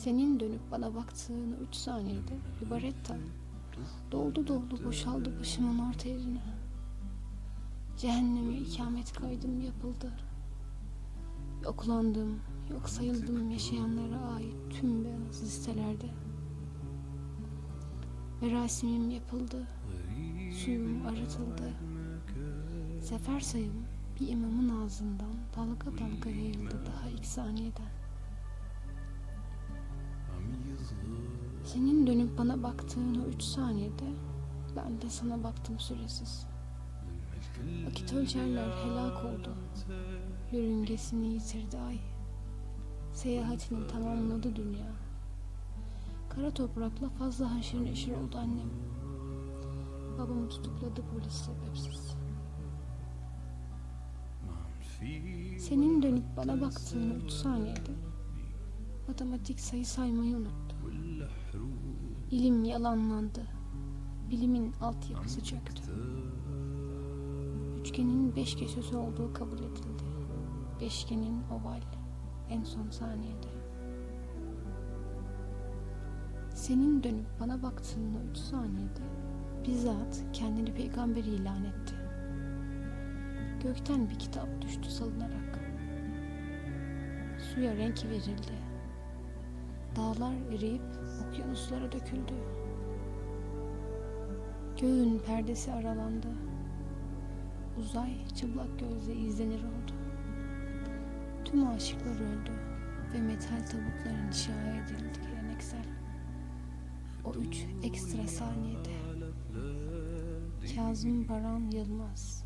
Senin dönüp bana baktığını üç saniyede bir baretta doldu doldu boşaldı başımın orta yerine. Cehenneme ikamet kaydım yapıldı. Yoklandım, yok sayıldım yaşayanlara ait tüm beyaz listelerde. Merasimim yapıldı, suyum arıtıldı. Sefer sayım bir imamın ağzından dalga dalga yayıldı daha ilk saniyeden. Senin dönüp bana baktığını üç saniyede ben de sana baktım süresiz. Vakit ölçerler helak oldu. Yörüngesini yitirdi ay. Seyahatini tamamladı dünya. Kara toprakla fazla haşır neşir oldu annem. Babamı tutukladı polis sebepsiz. Senin dönüp bana baktığını üç saniyede matematik sayı saymayı unuttu. İlim yalanlandı. Bilimin altyapısı çöktü. Üçgenin beş köşesi olduğu kabul edildi. Beşgenin oval en son saniyede. Senin dönüp bana baktığını üç saniyede bizzat kendini peygamber ilan etti. Gökten bir kitap düştü salınarak. Suya renk verildi. Dağlar eriyip okyanuslara döküldü. Göğün perdesi aralandı. Uzay çıplak gözle izlenir oldu. Tüm aşıklar öldü ve metal tabutlar inşa edildi geleneksel. O üç ekstra saniyede. Kazım Baran Yılmaz.